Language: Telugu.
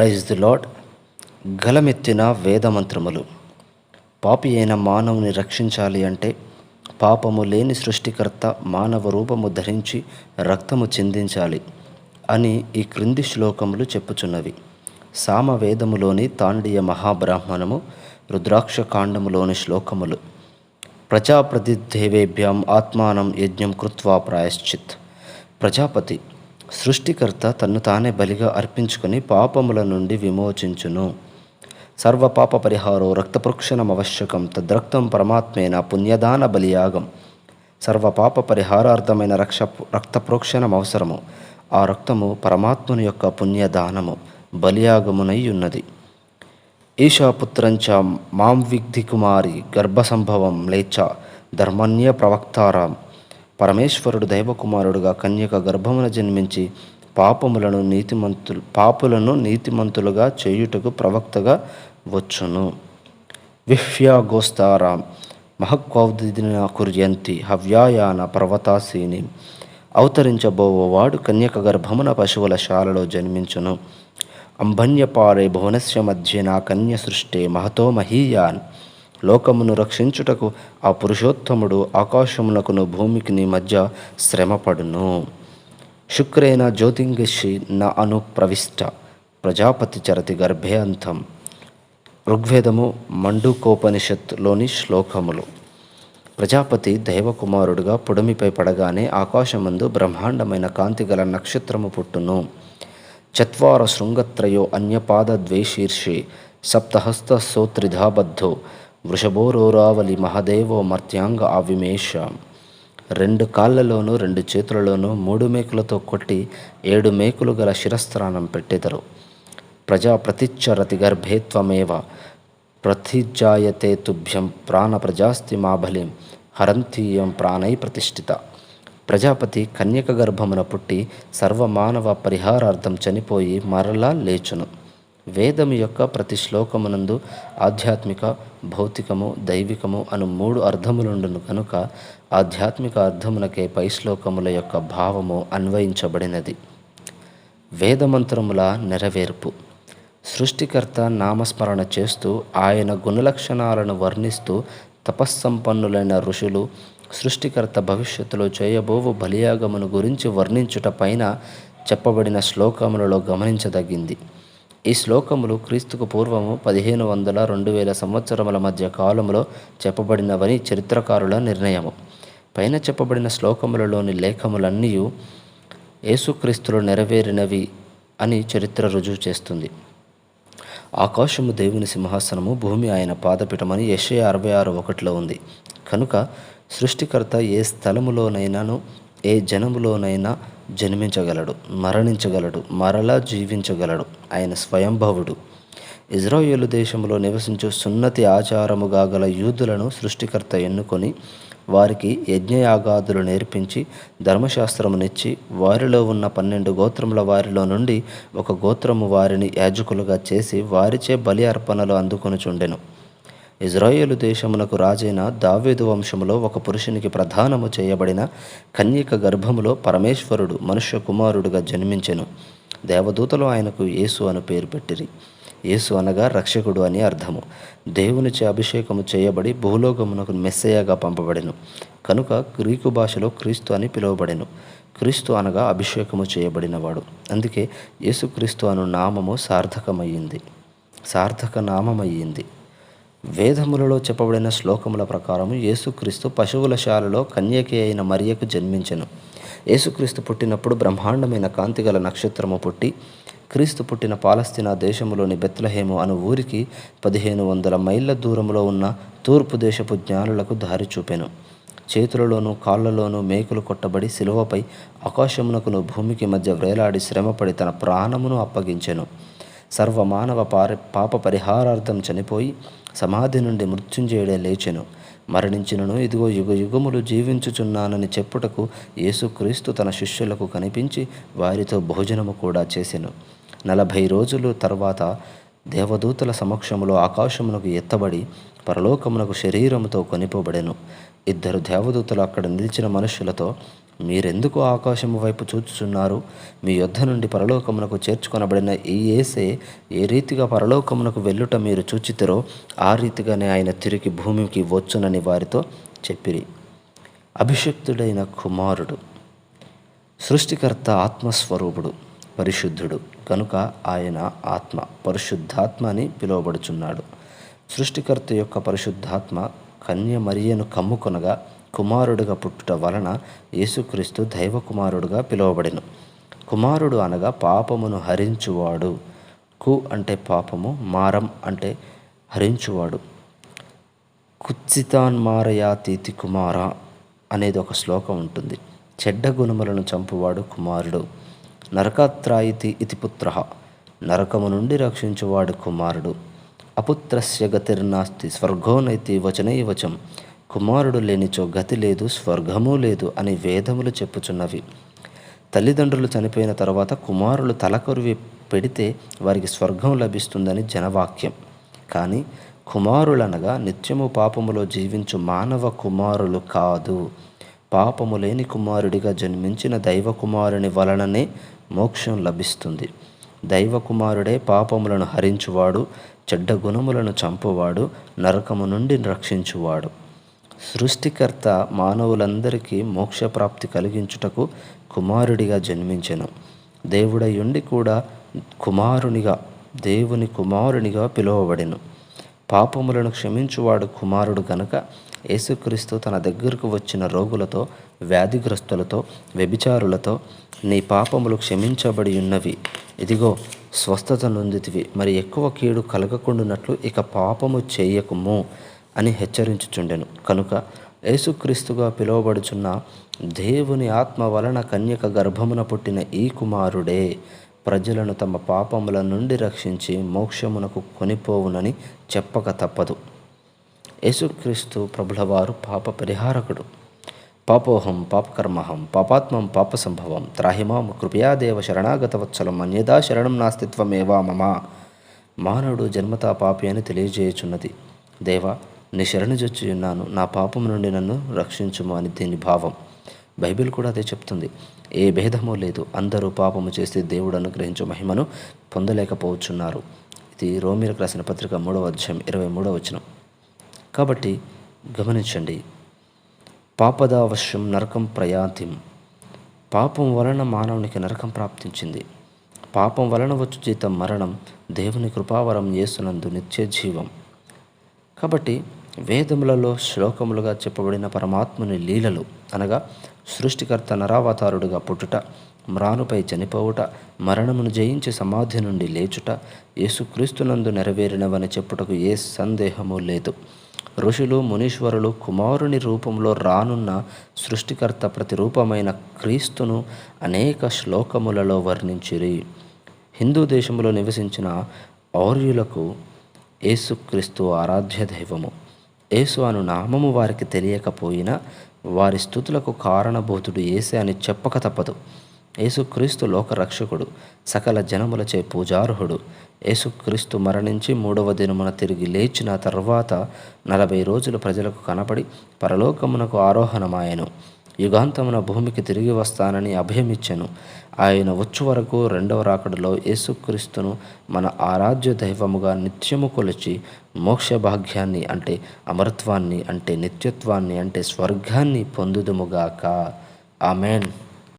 ప్రైజ్ ది లాడ్ గలమెత్తిన వేదమంత్రములు. పాపి అయిన మానవుని రక్షించాలి అంటే పాపము లేని సృష్టికర్త మానవ రూపము ధరించి రక్తము చిందించాలి అని ఈ క్రింది శ్లోకములు చెప్పుచున్నవి. సామవేదములోని తాండియ మహాబ్రాహ్మణము రుద్రాక్ష కాండములోని శ్లోకములు. ప్రజాప్రతిదేవేభ్యాం ఆత్మానం యజ్ఞం కృత్వా ప్రాయశ్చిత్. ప్రజాపతి సృష్టికర్త తన్ను తానే బలిగా అర్పించుకుని పాపముల నుండి విమోచించును. సర్వపాప పరిహారో రక్తప్రోక్షణమవశ్యకం తద్రక్తం పరమాత్మేన పుణ్యదాన బలియాగం. సర్వపాప పరిహారార్థమైన రక్ష రక్తప్రోక్షణం అవసరము. ఆ రక్తము పరమాత్ముని యొక్క పుణ్యదానము బలియాగమునై ఉన్నది ఈశాపుత్రంచ మాం విగ్ధి కుమారి గర్భసంభవం లేచ ధర్మన్య ప్రవక్తారాం. పరమేశ్వరుడు దైవకుమారుడుగా కన్యక గర్భమున జన్మించి పాపములను నీతిమంతులు పాపులను నీతిమంతులుగా చేయుటకు ప్రవక్తగా వచ్చును. విహ్యాగోస్తారాం మహక్వౌదిన కుర్యంతి హవ్యాయాన పర్వతాసీని. అవతరించబోవాడు కన్యక గర్భమున పశువుల శాలలో జన్మించును. అంబన్యపారే భువనస్య మధ్యన నా కన్య సృష్టే మహతో మహీయాన్. లోకమును రక్షించుటకు ఆ పురుషోత్తముడు ఆకాశమునకును భూమికి నీ మధ్య శ్రమపడును. శుక్రేణ జ్యోతింగిషి న అను ప్రవిష్ట ప్రజాపతి చరతి గర్భే అంతం. ఋగ్వేదము మండుకోపనిషత్లోని శ్లోకములు. ప్రజాపతి దైవకుమారుడుగా పుడమిపై పడగానే ఆకాశమందు బ్రహ్మాండమైన కాంతి గల నక్షత్రము పుట్టును. చత్వార శృంగత్రయో అన్యపాదద్వైశీర్షే సప్తహస్త సోత్రిధాబద్ధో వృషభోరోరావలి మహదేవో మర్త్యాంగ ఆవిమేష. రెండు కాళ్ళలోనూ రెండు చేతులలోనూ మూడు మేకులతో కొట్టి ఏడు మేకులు గల శిరస్త్రాణం పెట్టెదరు. ప్రజా ప్రతిచ్చరతి గర్భేత్వమేవ ప్రతిజాయతే తుభ్యం ప్రాణ ప్రజాస్తి మాబలిం హరంతీయం ప్రాణై ప్రతిష్ఠిత. ప్రజాపతి కన్యక గర్భమున పుట్టి సర్వమానవ పరిహారార్థం చనిపోయి మరలా లేచును. వేదము యొక్క ప్రతి శ్లోకమునందు ఆధ్యాత్మిక భౌతికము దైవికము అను మూడు అర్థములుండును కనుక ఆధ్యాత్మిక అర్థమునకే పై శ్లోకముల యొక్క భావము అన్వయించబడినది. వేదమంత్రముల నెరవేర్పు. సృష్టికర్త నామస్మరణ చేస్తూ ఆయన గుణలక్షణాలను వర్ణిస్తూ తపస్సంపన్నులైన ఋషులు సృష్టికర్త భవిష్యత్తులో చేయబోవు బలియాగమును గురించి వర్ణించుట పైన చెప్పబడిన శ్లోకములలో గమనించదగింది. ఈ శ్లోకములు క్రీస్తుకు పూర్వము పదిహేను వందల రెండు వేల సంవత్సరముల మధ్య కాలంలో చెప్పబడినవని చరిత్రకారుల నిర్ణయము. పైన చెప్పబడిన శ్లోకములలోని లేఖములన్నీ యేసుక్రీస్తులు నెరవేరినవి అని చరిత్ర రుజువు చేస్తుంది. ఆకాశము దేవుని సింహాసనము భూమి ఆయన పాదపీఠమని యెషయా అరవై ఆరు ఒకటిలో ఉంది. కనుక సృష్టికర్త ఏ స్థలములోనైనాను ఏ జనములోనైనా జన్మించగలడు మరణించగలడు మరలా జీవించగలడు. ఆయన స్వయంభవుడు. ఇజ్రాయేలు దేశంలో నివసించు సున్నతి ఆచారముగా గల యూదులను సృష్టికర్త ఎన్నుకొని వారికి యజ్ఞయాగాదులు నేర్పించి ధర్మశాస్త్రమునిచ్చి వారిలో ఉన్న పన్నెండు గోత్రముల వారిలో నుండి ఒక గోత్రము వారిని యాజకులుగా చేసి వారిచే బలి అర్పణలు అందుకొనుచుండెను. ఇజ్రాయేలు దేశమునకు రాజైన దావేదు వంశములో ఒక పురుషునికి ప్రధానము చేయబడిన కన్యక గర్భములో పరమేశ్వరుడు మనుష్య కుమారుడుగా జన్మించెను. దేవదూతలు ఆయనకు యేసు అను పేరు పెట్టిరి. యేసు అనగా రక్షకుడు అని అర్థము. దేవునిచే అభిషేకము చేయబడి భూలోకమునకు మెస్సయ్యగా పంపబడెను. కనుక గ్రీకు భాషలో క్రీస్తు అని పిలువబడెను. క్రీస్తు అనగా అభిషేకము చేయబడినవాడు. అందుకే యేసుక్రీస్తు అను నామము సార్థకమయ్యింది. సార్థక నామమయ్యింది. వేదములలో చెప్పబడిన శ్లోకముల ప్రకారము యేసుక్రీస్తు పశువుల శాలలో కన్యకి అయిన మరియకు జన్మించెను. యేసుక్రీస్తు పుట్టినప్పుడు బ్రహ్మాండమైన కాంతిగల నక్షత్రము పుట్టి క్రీస్తు పుట్టిన పాలస్తీనా దేశములోని బెత్లహేము అను ఊరికి పదిహేను వందల మైళ్ళ దూరంలో ఉన్న తూర్పు దేశపు జ్ఞానులకు దారి చూపెను. చేతులలోనూ కాళ్ళలోనూ మేకులు కొట్టబడి శిలువపై ఆకాశమునకును భూమికి మధ్య వేలాడి శ్రమపడి తన ప్రాణమును అప్పగించెను. సర్వమానవ పార పాప పరిహారార్థం చనిపోయి సమాధి నుండి మృత్యుంజయుడే లేచెను. మరణించినను ఇదిగో యుగ యుగములు జీవించుచున్నానని చెప్పుటకు యేసుక్రీస్తు తన శిష్యులకు కనిపించి వారితో భోజనము కూడా చేసెను. నలభై రోజులు తర్వాత దేవదూతల సమక్షములో ఆకాశమునకు ఎత్తబడి పరలోకమునకు శరీరముతో కొనిపోబడెను. ఇద్దరు దేవదూతలు అక్కడ నిలిచిన మనుషులతో మీరెందుకు ఆకాశము వైపు చూచుచున్నారు? మీ యొద్ద నుండి పరలోకమునకు చేర్చుకొనబడిన ఈ ఏసే ఏ రీతిగా పరలోకమునకు వెళ్ళుట మీరు చూచితరో ఆ రీతిగానే ఆయన తిరిగి భూమికి వచ్చునని వారితో చెప్పిరి. అభిషక్తుడైన కుమారుడు సృష్టికర్త ఆత్మస్వరూపుడు పరిశుద్ధుడు కనుక ఆయన ఆత్మ పరిశుద్ధాత్మ అని పిలువబడుచున్నాడు. సృష్టికర్త యొక్క పరిశుద్ధాత్మ కన్య మరియను కమ్ముకొనగా కుమారుడిగా పుట్టుట వలన యేసుక్రీస్తు దైవ కుమారుడుగా పిలువబడిను. కుమారుడు అనగా పాపమును హరించువాడు. కు అంటే పాపము మారం అంటే హరించువాడు. కుత్సితాన్ మారయాతీతి కుమార అనేది ఒక శ్లోకం ఉంటుంది. చెడ్డ గుణములను చంపువాడు కుమారుడు. నరకత్రాయితి ఇతి పుత్ర. నరకము నుండి రక్షించువాడు కుమారుడు. అపుత్రస్య గతిర్నాస్తి స్వర్గోనైతి వచనైవచం. కుమారుడు లేనిచో గతి లేదు స్వర్గము లేదు అని వేదములు చెప్పుచున్నవి. తల్లిదండ్రులు చనిపోయిన తర్వాత కుమారులు తలకొరివి పెడితే వారికి స్వర్గం లభిస్తుందని జనవాక్యం. కానీ కుమారులనగా నిత్యము పాపములో జీవించు మానవ కుమారులు కాదు. పాపము లేని కుమారుడిగా జన్మించిన దైవ కుమారుని వలననే మోక్షం లభిస్తుంది. దైవ కుమారుడే పాపములను హరించువాడు చెడ్డ గుణములను చంపువాడు నరకము నుండి రక్షించువాడు. సృష్టికర్త మానవులందరికీ మోక్షప్రాప్తి కలిగించుటకు కుమారుడిగా జన్మించెను. దేవుడయుండి కూడా కుమారునిగా దేవుని కుమారునిగా పిలువబడెను. పాపములను క్షమించువాడు కుమారుడు గనుక యేసుక్రీస్తు తన దగ్గరకు వచ్చిన రోగులతో వ్యాధిగ్రస్తులతో వ్యభిచారులతో నీ పాపములు క్షమించబడి ఉన్నవి ఇదిగో స్వస్థత నొందితివి. మరి ఎక్కువ కీడు కలగకుండానట్లు ఇక పాపము చేయకుము. అని హెచ్చరించుచుండెను. కనుక యేసుక్రీస్తుగా పిలువబడుచున్న దేవుని ఆత్మ వలన కన్యక గర్భమున పుట్టిన ఈ కుమారుడే ప్రజలను తమ పాపముల నుండి రక్షించి మోక్షమునకు కొనిపోవునని చెప్పక తప్పదు. యేసుక్రీస్తు ప్రభులవారు పాప పరిహారకుడు. పాపోహం పాపకర్మహం పాపాత్మం పాప సంభవం త్రాహిమాం కృపయాదేవ శరణాగతవత్సలం అన్యదా శరణం నాస్తిత్వమేవా మమ మానవుడు జన్మతా పాపి అని తెలియజేయుచున్నది. దేవా నీ శరణుజొచ్చి ఉన్నాను. నా పాపం నుండి నన్ను రక్షించుము అని దీని భావం. బైబిల్ కూడా అదే చెప్తుంది. ఏ భేదము లేదు. అందరూ పాపము చేస్తే దేవుడు అనుగ్రహించు మహిమను పొందలేకపోవచ్చున్నారు. ఇది రోమిలకు రాసిన పత్రిక మూడవ అధ్యాయం ఇరవై మూడవ వచనం. కాబట్టి గమనించండి. పాపదావశ్యం నరకం ప్రయాతిం. పాపం వలన మానవునికి నరకం ప్రాప్తించింది. పాపం వలన వచ్చు జీతం మరణం. దేవుని కృపావరం యేసునందు నిత్య జీవం కాబట్టి వేదములలో శ్లోకములుగా చెప్పబడిన పరమాత్ముని లీలలు అనగా సృష్టికర్త నరావతారుడుగా పుట్టుట మ్రానుపై చనిపోవుట మరణమును జయించి సమాధి నుండి లేచుట యేసుక్రీస్తునందు నెరవేరినవని చెప్పుటకు ఏ సందేహము లేదు. ఋషులు మునీశ్వరులు కుమారుని రూపంలో రానున్న సృష్టికర్త ప్రతిరూపమైన క్రీస్తును అనేక శ్లోకములలో వర్ణించిరి. హిందూ దేశంలో నివసించిన ఆర్యులకు యేసుక్రీస్తు ఆరాధ్య దైవము. యేసు అను నామము వారికి తెలియకపోయినా వారి స్థుతులకు కారణభూతుడు ఏసే అని చెప్పక తప్పదు. యేసుక్రీస్తు లోకరక్షకుడు సకల జనములచే పూజార్హుడు. యేసుక్రీస్తు మరణించి మూడవ దినమున తిరిగి లేచిన తర్వాత నలభై రోజులు ప్రజలకు కనపడి పరలోకమునకు ఆరోహణమాయను. యుగాంతమున భూమికి తిరిగి వస్తానని అభయమిచ్చెను. ఆయన వచ్చు వరకు రెండవ రాకడలో యేసుక్రీస్తును మన ఆరాధ్య దైవముగా నిత్యము కొలిచి మోక్ష భాగ్యాన్ని అంటే అమరత్వాన్ని అంటే నిత్యత్వాన్ని అంటే స్వర్గాన్ని పొందుదుముగాక. ఆమెన్.